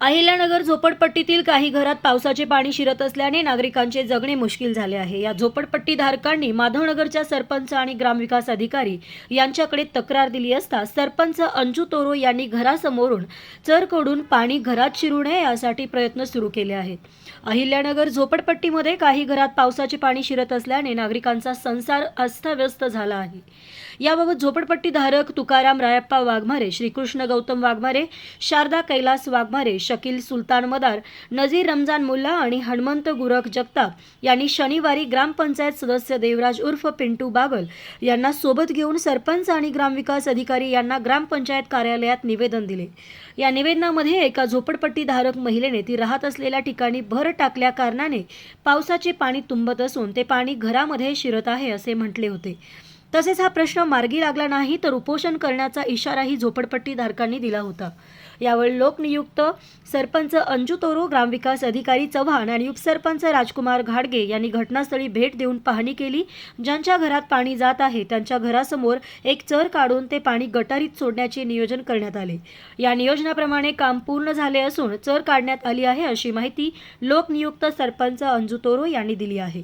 अहिल्यानगर झोपडपट्टीतील काही घरात पावसाचे पाणी शिरत असल्याने नागरिकांचे जगणे मुश्किल झाले आहे. या झोपडपट्टी धारकांनी माधवनगरच्या सरपंच आणि ग्रामविकास अधिकारी यांच्याकडे तक्रार दिली असता सरपंच अंजू तोरो यांनी घरासमोरून चरकडून पाणी घरात शिरू नये यासाठी प्रयत्न सुरू केले आहेत. अहिल्यानगर झोपडपट्टीमध्ये काही घरात पावसाचे पाणी शिरत असल्याने नागरिकांचा संसार अस्ताव्यस्त झाला आहे. याबाबत झोपडपट्टी धारक तुकाराम रायप्पा वाघमारे श्रीकृष्ण गौतम वाघमारे शारदा कैलास वाघमारे शकील सुलतान मदार नझीर रमजान मुल्ला आणि हनुमंत गुरख जगताप यांनी शनिवारी ग्रामपंचायत सदस्य देवराज उर्फ पिंटू बागल यांना सोबत घेऊन सरपंच आणि ग्रामविकास अधिकारी यांना ग्रामपंचायत कार्यालयात निवेदन दिले. या निवेदनामध्ये एका झोपडपट्टीधारक महिलेने ती राहत असलेल्या ठिकाणी भर टाकल्या कारणाने पावसाचे पाणी तुंबत असून ते पाणी घरामध्ये शिरत आहे असे म्हटले होते. तसेच हा प्रश्न मार्गी लागला नाही तर उपोषण करण्याचा इशाराही झोपडपट्टीधारकांनी दिला होता. यावेळी लोकनियुक्त सरपंच अंजू तोरो ग्रामविकास अधिकारी चव्हाण आणि उपसरपंच राजकुमार घाडगे यांनी घटनास्थळी भेट देऊन पाहणी केली. ज्यांच्या घरात पाणी जात आहे त्यांच्या घरासमोर एक चर काढून ते पाणी गटारीत सोडण्याचे नियोजन करण्यात आले. या नियोजनाप्रमाणे काम पूर्ण झाले असून चर काढण्यात आली आहे अशी माहिती लोकनियुक्त सरपंच अंजू तोरो यांनी दिली आहे.